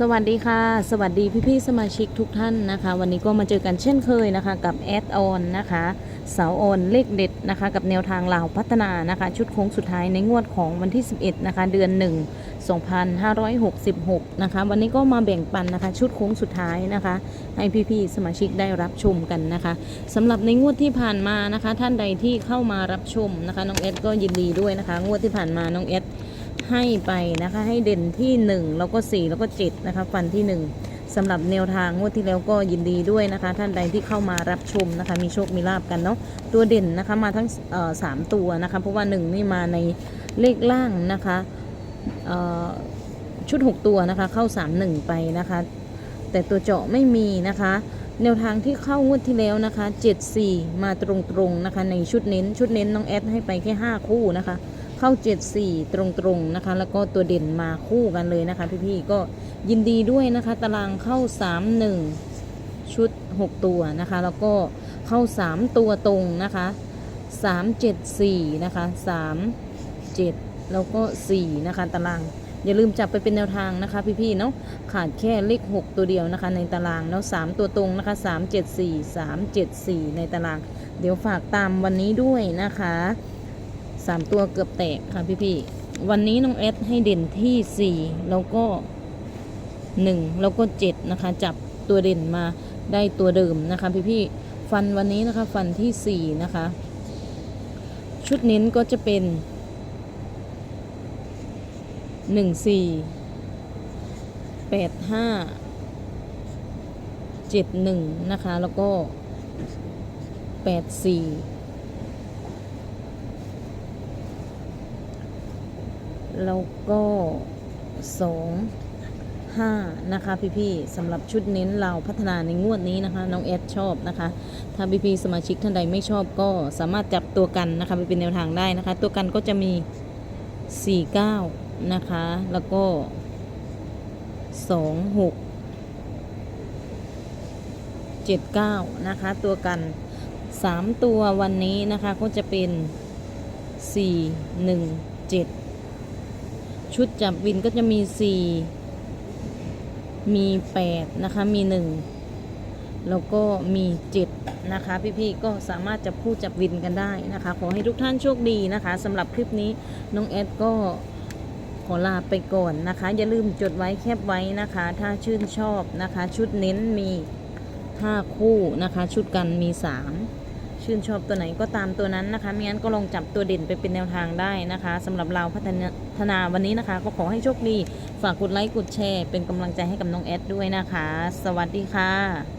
สวัสดีค่ะ สวัสดีพี่ๆสมาชิกทุกท่านนะคะ วันนี้ก็มาเจอกันเช่นเคยนะคะ กับแอดออนนะคะเสาออนเลขเด็ดนะคะ กับแนวทางลาวพัฒนานะคะ ชุดโค้งสุดท้ายในงวดของวันที่ 11 นะคะ เดือน 1 2566 นะคะ วันนี้ก็มาแบ่งปันนะคะ ชุดโค้งสุดท้ายนะคะ ให้พี่ๆสมาชิกได้รับชมกันนะคะสำหรับในงวดที่ผ่านมานะคะ ท่านใดที่เข้ามารับชมนะคะน้องเอสก็ยินดีด้วยนะคะ งวดที่ผ่านมาน้องเอส ให้ไปนะคะให้เด่นที่ 1 แล้วก็ 4 แล้วก็ 7 นะคะ ฟันที่ 1สำหรับแนวทางงวดที่แล้วก็ยินดีด้วยนะคะ ท่านใดที่เข้ามารับชมนะคะ มีโชคมีลาบกันเนาะตัวเด่นนะคะมาทั้งสามตัวนะคะ เพราะว่า 1 นี่มาในเลขล่างนะคะชุด 6 ตัวนะคะ เข้า 3 1 ไปนะคะ แต่ตัวเจาะไม่มีนะคะแนวทางที่เข้างวดที่แล้วนะคะ 74 มาตรงๆนะคะ ในชุดเน้นชุดเน้นน้องแอดให้ไปแค่ 5 คู่นะคะ เข้า 74 ตรงๆนะคะ แล้วก็ตัวเด่นมาคู่กันเลยนะคะ พี่ๆก็ยินดีด้วยนะคะ ตารางเข้า 31 ชุด 6 ตัวนะคะ แล้วก็เข้า 3 ตัวตรงนะคะ 374 นะคะ 37 แล้วก็ 4 นะคะ ตารางอย่าลืมจับไปเป็นแนวทางนะคะพี่ๆเนาะขาดแค่เลข 6 ตัวเดียวนะคะ ในตารางแล้ว3ตัวตรงนะคะ 374 374 ในตาราง เดี๋ยวฝากตามวันนี้ด้วยนะคะ สามตัวเกือบแตกค่ะพี่พี่วันนี้น้องเอสให้เด่นที่สี่แล้วก็หนึ่งแล้วก็เจ็ดนะคะ จับตัวเด่นมาได้ตัวเดิมนะคะพี่พี่ฟันวันนี้นะคะฟันที่สี่นะคะ ชุดเน้นก็จะเป็นหนึ่งสี่แปดห้าเจ็ดหนึ่งนะคะ แล้วก็แปดสี่ แล้วก็สองห้านะคะพี่ๆสำหรับชุดเน้นเราพัฒนาในงวดนี้นะคะ น้องแอดชอบนะคะ ถ้าพี่ๆสมาชิกท่านใดไม่ชอบก็สามารถจับตัวกันนะคะไปเป็นแนวทางได้นะคะ ตัวกันก็จะมี 49 นะคะ แล้วก็ 26 79 นะคะ ตัวกัน 3 ตัววันนี้นะคะก็จะเป็น 4 1 7 ชุดจับวินก็จะมี 4 มี 8 นะคะ มี 1 แล้วก็มี 7 นะคะ พี่ๆ ก็สามารถจับคู่จับวินกันได้นะคะ ขอให้ทุกท่านโชคดีนะคะสำหรับคลิปนี้น้องแอดก็ขอลาไปก่อนนะคะ อย่าลืมจดไว้แคบไว้นะคะ ถ้าชื่นชอบนะคะ ชุดเน้นมี 5 คู่นะคะ ชุดกันมี 3 ชื่นชอบตัวไหนก็ตามตัวนั้นนะคะไม่งั้นก็ลองจับตัวเด่นไปเป็นแนวทางได้นะคะสำหรับเราพัฒนาวันนี้นะคะ ก็ขอให้โชคดี ฝากกดไลค์กดแชร์ เป็นกำลังใจให้กับน้องแอดด้วยนะคะ สวัสดีค่ะ